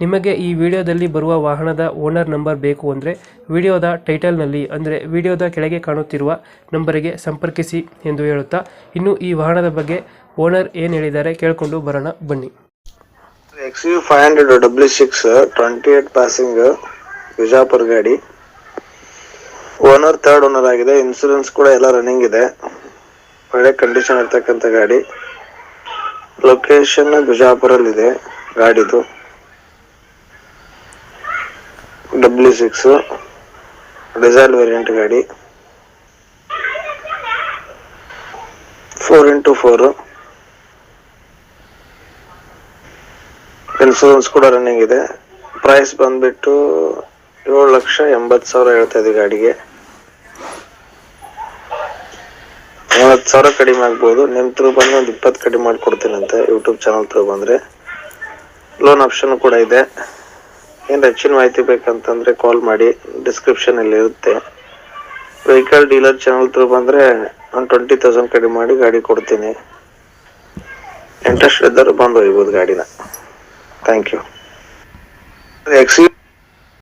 ನಿಮಗೆ ಈ ವಿಡಿಯೋದಲ್ಲಿ ಬರುವ ವಾಹನದ ಓನರ್ ನಂಬರ್ ಬೇಕು ಅಂದರೆ ವಿಡಿಯೋದ ಟೈಟಲ್ನಲ್ಲಿ ಅಂದರೆ ವಿಡಿಯೋದ ಕೆಳಗೆ ಕಾಣುತ್ತಿರುವ ನಂಬರಿಗೆ ಸಂಪರ್ಕಿಸಿ ಎಂದು ಹೇಳುತ್ತಾ, ಇನ್ನು ಈ ವಾಹನದ ಬಗ್ಗೆ ಓನರ್ ಏನು ಹೇಳಿದ್ದಾರೆ ಕೇಳಿಕೊಂಡು ಬರೋಣ, ಬನ್ನಿ. X U five hundred W six twenty eight passing Bijapur ಗಾಡಿ. ಓನರ್ ಥರ್ಡ್ ಓನರ್ ಆಗಿದೆ. ಇನ್ಸೂರೆನ್ಸ್ ಕೂಡ ಎಲ್ಲ ರನ್ನಿಂಗ್ ಇದೆ. ಒಳ್ಳೆ ಕಂಡೀಷನ್ ಇರ್ತಕ್ಕಂಥ ಗಾಡಿ. ಲೊಕೇಶನ್ ಬಿಜಾಪುರಲ್ಲಿದೆ ಗಾಡಿದು. ಡಬ್ಲ್ಯೂ ಸಿಕ್ಸ್ ಡಿಸೈಲ್ ವೇರಿಯಂಟ್ ಗಾಡಿ. ಫೋರ್ ಇಂಟು ಫೋರು ಇನ್ಸೂರೆನ್ಸ್ ಕೂಡ ರನ್ನಿಂಗ್ ಇದೆ. ಪ್ರೈಸ್ ಬಂದ್ಬಿಟ್ಟು ಏಳು ಲಕ್ಷ ಎಂಬತ್ತು ಸಾವಿರ ಹೇಳ್ತಾ ಇದೆ ಗಾಡಿಗೆ. ಮೂವತ್ತು ಸಾವಿರ ಕಡಿಮೆ ಆಗ್ಬೋದು. ನಿಮ್ಮ ತ್ರೂ ಬಂದು ಒಂದು ಇಪ್ಪತ್ತು ಕಡಿಮೆ ಮಾಡಿಕೊಡ್ತೀನಂತೆ ಯೂಟ್ಯೂಬ್ ಚಾನಲ್ ತ್ರೂ ಬಂದರೆ. ಲೋನ್ ಆಪ್ಷನ್ ಕೂಡ ಇದೆ. ಏನು ಹೆಚ್ಚಿನ ಮಾಹಿತಿ ಬೇಕಂತಂದ್ರೆ ಕಾಲ್ ಮಾಡಿ ಡಿಸ್ಕ್ರಿಪ್ಷನ್ ಅಲ್ಲಿ ಇರುತ್ತೆ. ವೆಹಿಕಲ್ ಡೀಲರ್ ಚಾನಲ್ ತ್ರೂ ಬಂದರೆ ಒಂದು ಟ್ವೆಂಟಿ ತೌಸಂಡ್ ಕಡಿಮೆ ಮಾಡಿ ಗಾಡಿ ಕೊಡ್ತೀನಿ. ಇಂಟ್ರೆಸ್ಟ್ ಇದ್ದರೂ ಬಂದು ಒಯ್ಬೋದು ಗಾಡಿನ. Thank you ಎಕ್ಸಿ